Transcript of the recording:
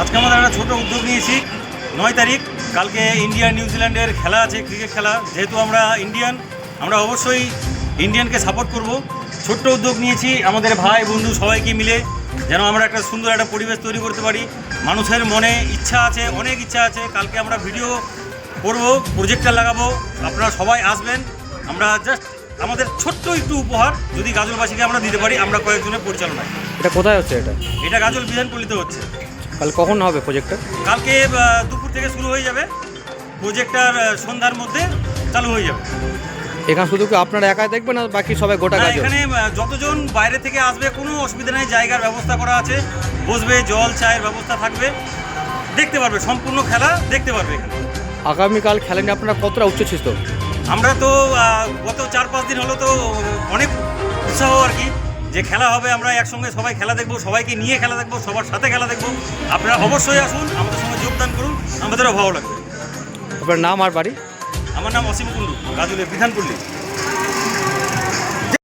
আজকে আমাদের একটা ছোট উদ্যোগ নিয়েছি। নয় তারিখ কালকে ইন্ডিয়া নিউজিল্যান্ডের খেলা আছে ক্রিকেট খেলা। যেহেতু আমরা ইন্ডিয়ান আমরা অবশ্যই ইন্ডিয়ানকে সাপোর্ট করব। ছোট্ট উদ্যোগ নিয়েছি আমাদের ভাই বন্ধু সবাইকে মিলে যেন আমরা একটা সুন্দর একটা পরিবেশ তৈরি করতে পারি। মানুষের মনে ইচ্ছা আছে অনেক ইচ্ছা আছে। কালকে আমরা ভিডিও করব প্রজেক্টর লাগাবো। আপনারা সবাই আসবেন। আমরা জাস্ট আমাদের ছোট্ট একটু উপহার যদি গাজলবাসীকে আমরা দিতে পারি আমরা কয়েকজনের পরিচালনায়। এটা কোথায় হচ্ছে এটা? এটা গাজল বিধানপল্লিতে হচ্ছে। কাল কখন হবে প্রজেক্টটা কালকে দুপুর থেকে শুরু হয়ে যাবে। প্রজেক্টর সন্ধ্যার মধ্যে চালু হয়ে যাবে। এখানে শুধু কি আপনারা একাই দেখবেন না বাকি সবাই গোটা কাজ এখানে যতজন বাইরে থেকে আসবে কোনো অসুবিধা নেই জায়গার ব্যবস্থা করা আছে। বসবে জল চায়ের ব্যবস্থা থাকবে। দেখতে পারবে সম্পূর্ণ খেলা দেখতে পারবে এখানে। আগামীকাল খেলা নিয়ে আপনারা কতটা উচ্চছিত আমরা তো গত চার পাঁচ দিন হলো তো অনেক উৎসাহ আর কি। যে খেলা হবে আমরা একসঙ্গে সবাই খেলা দেখব সবাইকে নিয়ে খেলা দেখব সবার সাথে খেলা দেখব। আপনারা অবশ্যই আসুন আমাদের সঙ্গে যোগদান করুন আমাদেরও ভালো লাগবে। আপনার নাম আর বাড়ি? আমার নাম অসীম কুণ্ডু গাজুলের বিধানপল্লী